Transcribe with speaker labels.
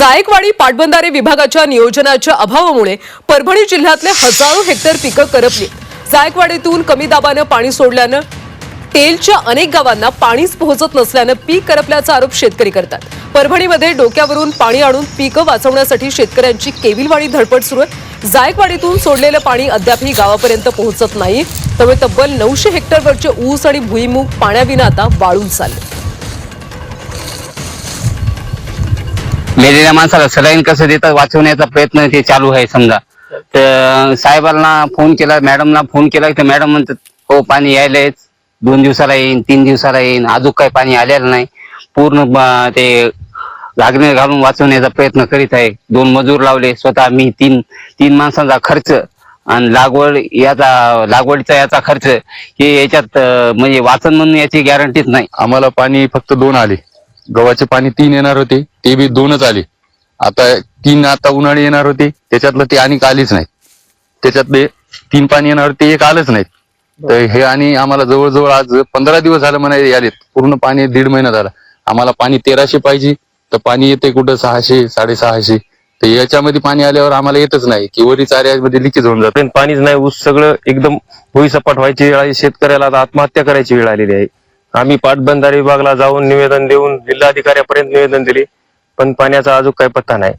Speaker 1: जायकवाडी पाटबंधारे विभागाच्या नियोजनाच्या अभावामुळे परभणी जिल्ह्यातले हजारो हेक्टर पिकं करपली. जायकवाडीतून कमी दाबानं पाणी सोडल्यानं तेलच्या अनेक गावांना पाणीच पोहोचत नसल्यानं पीक करपल्याचा आरोप शेतकरी करतात. परभणीमध्ये डोक्यावरून पाणी आणून पिकं वाचवण्यासाठी शेतकऱ्यांची केविलवाडी धडपड सुरू आहे. जायकवाडीतून सोडलेलं पाणी अद्यापही गावापर्यंत पोहोचत नाही. त्यामुळे तब्बल नऊशे हेक्टरवरचे ऊस आणि भुईमूग पाण्याविना आता वाळून चालले.
Speaker 2: मेलेल्या माणसाला सलाईन कसं देतात वाचवण्याचा प्रयत्न ते चालू आहे समजा. तर साहेबांना फोन केला मॅडमला फोन केला तर मॅडम म्हणतात हो पाणी यायलंय दोन दिवसाला येईन तीन दिवसाला येईन. अजून काही पाणी आलेलं नाही. पूर्ण ते लागणे घालून वाचवण्याचा प्रयत्न करीत आहे. दोन मजूर लावले स्वतः मी तीन तीन माणसांचा खर्च आणि लागवड याचा लागवडीचा याचा खर्च हे याच्यात म्हणजे वाचन म्हणून याची गॅरंटीच नाही.
Speaker 3: आम्हाला पाणी फक्त दोन आले. गव्हाचे पाणी तीन येणार होते ते बी दोनच आले. आता तीन आता उन्हाळी येणार होते त्याच्यातलं ते आणि आलीच नाही त्याच्यातले तीन पाणी येणार होते ते एक आलंच नाही तर हे आणि आम्हाला जवळजवळ आज पंधरा दिवस झालं म्हणाय आलेत पूर्ण पाणी दीड महिना झाला. आम्हाला पाणी तेराशे पाहिजे तर पाणी येते कुठं सहाशे साडेसहाशे. तर याच्यामध्ये पाणी आल्यावर आम्हाला येतच नाही की वरी चाऱ्यामध्ये लिकेज होऊन जातं.
Speaker 4: पाणीच नाही ऊस सगळं एकदम भुईसपाट व्हायची वेळ आहे शेतकऱ्याला आता आत्महत्या करायची वेळ आलेली आहे. आम्ही पाटबंधारे विभागाला जाऊन निवेदन देऊन जिल्हाधिकाऱ्यापर्यंत निवेदन दिले पण पाण्याचा अजून काही पत्ता नाही.